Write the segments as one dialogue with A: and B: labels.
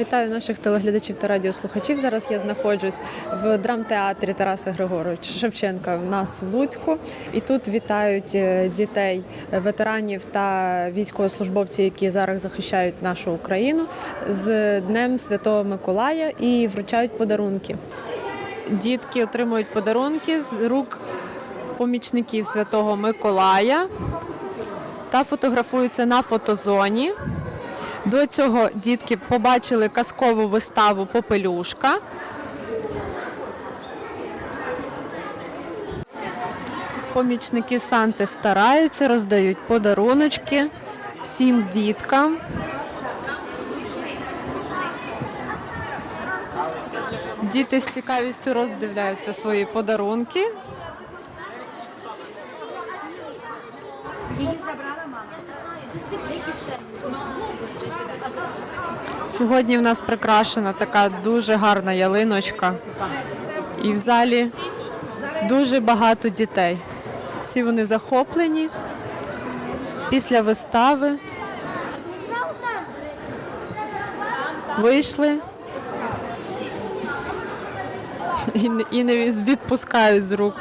A: Вітаю наших телеглядачів та радіослухачів. Зараз я знаходжусь в драмтеатрі Тараса Григоровича Шевченка в нас в Луцьку. І тут вітають е, дітей, ветеранів та військовослужбовців, які зараз захищають нашу Україну з Днем Святого Миколая і вручають подарунки. Дітки отримують подарунки з рук помічників Святого Миколая та фотографуються на фотозоні. До цього дітки побачили казкову виставу Попелюшка. Помічники Санти стараються, роздають подаруночки всім діткам. Діти з цікавістю роздивляються свої подарунки.
B: Забрала мама.
A: Сьогодні в нас прикрашена така дуже гарна ялиночка. І в залі дуже багато дітей. Всі вони захоплені після вистави. Вийшли і не відпускають з рук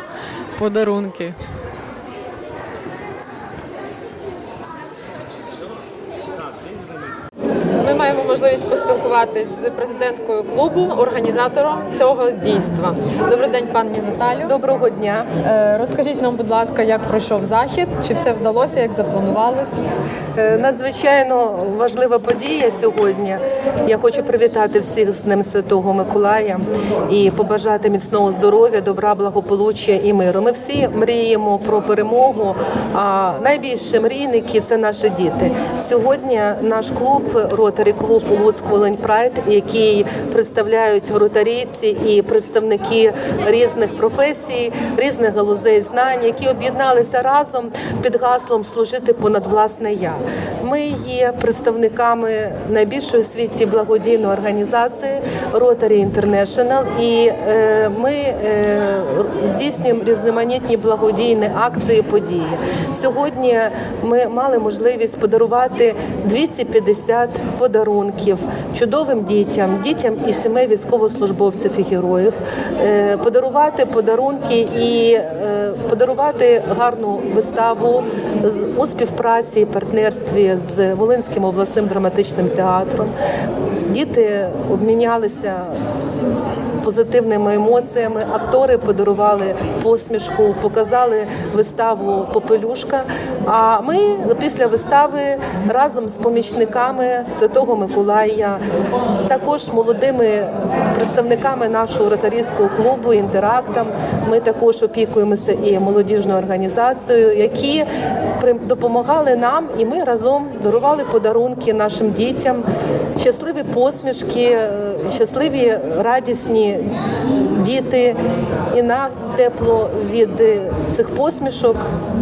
A: подарунки. me маємо можливість поспілкуватись з президенткою клубу, організатором цього дійства. Добрий день, пані Наталю.
C: Доброго дня.
A: Е, Розкажіть нам, будь ласка, як пройшов захід, чи все вдалося, як запланувалось?
C: Е, Надзвичайно важлива подія сьогодні. Я хочу привітати всіх з Днем Святого Миколая і побажати міцного здоров'я, добра, благополуччя і миру. Ми всі мріємо про перемогу. А найбільше мрійники це наші діти. Сьогодні наш клуб ротарі клуб Луцьк Волинь Прайд, який представляють ротарійці і представники різних професій, різних галузей знань, які об'єдналися разом під гаслом служити понад власне я. Ми є представниками найбільшої у світі благодійної організації Rotary International і е, ми е, здійснюємо різноманітні благодійні акції, події. Сьогодні ми мали можливість подарувати 250 подарунків чудовим дітям, дітям із сімей військовослужбовців і героїв, е, подарувати подарунки і подарувати гарну виставу у співпраці і партнерстві з Волинським обласним драматичним театром. Діти обмінялися позитивними емоціями. Актори подарували посмішку, показали виставу Попелюшка. А ми після вистави разом з помічниками Святого Миколая, також молодими представниками нашого ротарійського клубу інтерактам. Ми також опікуємося і молодіжною організацією, які допомагали нам, і ми разом дарували подарунки нашим дітям, щасливі посмішки, е, щасливі радісні діти. І на тепло від е, цих посмішок.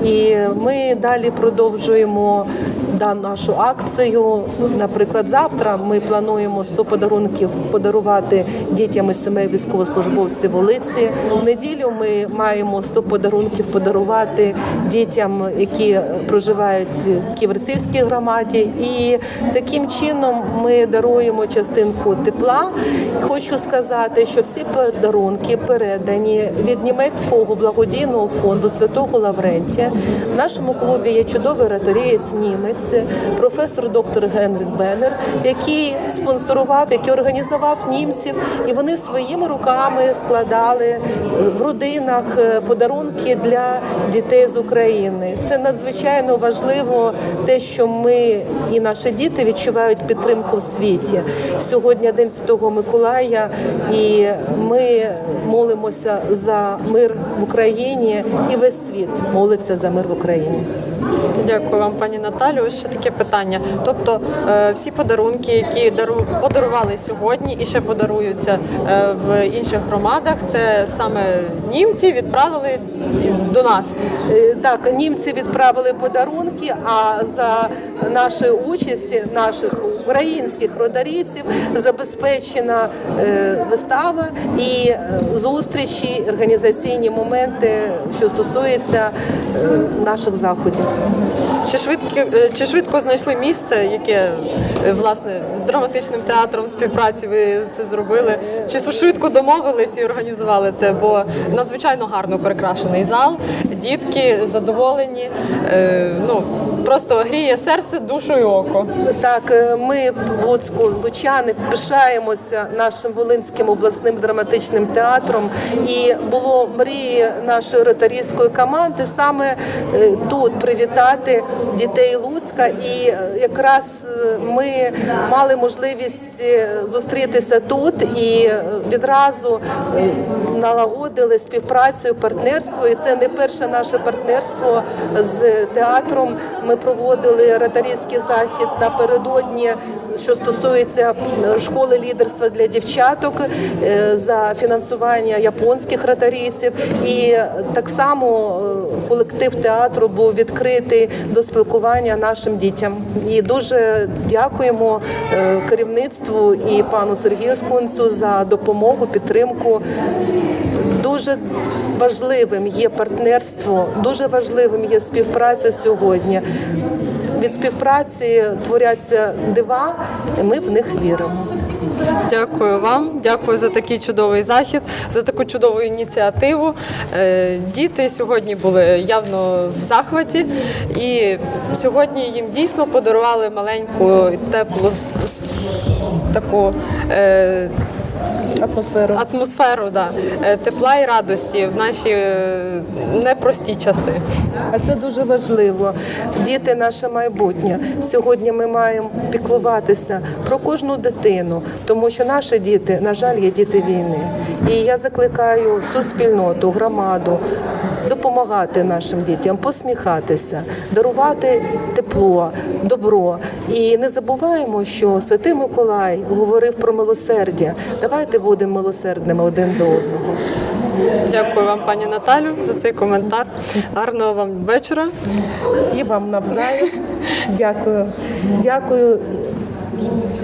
C: І ми далі продовжуємо да, нашу акцію. Наприклад, завтра ми плануємо 100 подарунків подарувати дітям із сімей військовослужбовців Волиці. В неділю ми маємо 100 подарунків подарувати дітям, які проживають в Ківерцівській громаді. І таким чином ми даруємо частинку тепла. Хочу сказати, що всі подарунки передані від німецького благодійного фонду Святого Лаврентія. В нашому клубі є чудовий раторієць німець, професор доктор Генріх Беннер, який спонсорував, який організував німців, і вони своїми руками складали в родинах е, подарунки для дітей з України. Це надзвичайно важливо, те, що ми і наші діти відчувають підтримку в світі. Сьогодні День Святого Миколая, і ми молимося за мир в Україні, і весь світ молиться за мир в Україні.
A: Дякую вам, пані Наталю. Ще таке питання. Тобто е, всі подарунки, які дару подарували сьогодні і ще подаруються е, в інших громадах, це саме німці відправили до нас.
C: Е, Так, німці відправили подарунки, а за нашої участі, наших українських родарійців, забезпечена вистава і зустрічі, організаційні моменти, що стосуються наших заходів.
A: Чи швидко, е, чи швидко знайшли місце, яке е, власне з драматичним театром співпраці ви це зробили? Чи швидко домовились і організували це? Бо надзвичайно гарно прикрашений зал, дітки задоволені. Е, ну просто гріє серце, душу і око.
C: Так, е, ми в Луцьку лучани пишаємося нашим Волинським обласним драматичним театром. І було мрії нашої ротарійської команди саме е, тут привітати дітей Луцька. І е, якраз ми мали можливість зустрітися тут і відразу налагодили співпрацю, партнерство. І це не перше наше партнерство з театром. Ми проводили ротарійський захід напередодні, що стосується школи лідерства для дівчаток е, за фінансування японських ротарійців. І так само е, колектив театру був відкритий до спілкування нашим дітям. І дуже дякуємо е, керівництву і пану Сергію Скунцю за допомогу, підтримку. Дуже важливим є партнерство, дуже важливим є співпраця сьогодні. Від співпраці творяться дива, і ми в них віримо.
A: Дякую вам, дякую за такий чудовий захід, за таку чудову ініціативу. Е, Діти сьогодні були явно в захваті, і сьогодні їм дійсно подарували маленьку теплу таку.
C: Атмосферу.
A: Атмосферу да, е, тепла і радості в наші е, непрості часи.
C: А це дуже важливо. Діти наше майбутнє. Сьогодні ми маємо піклуватися про кожну дитину, тому що наші діти, на жаль, є діти війни. І я закликаю всю спільноту, громаду допомагати нашим дітям, посміхатися, дарувати тепло, добро. І не забуваємо, що Святий Миколай говорив про милосердя. Давайте будемо милосердними один до одного.
A: Дякую вам, пані Наталю, за цей коментар. Гарного вам вечора.
C: І вам навзаєм. Дякую. Дякую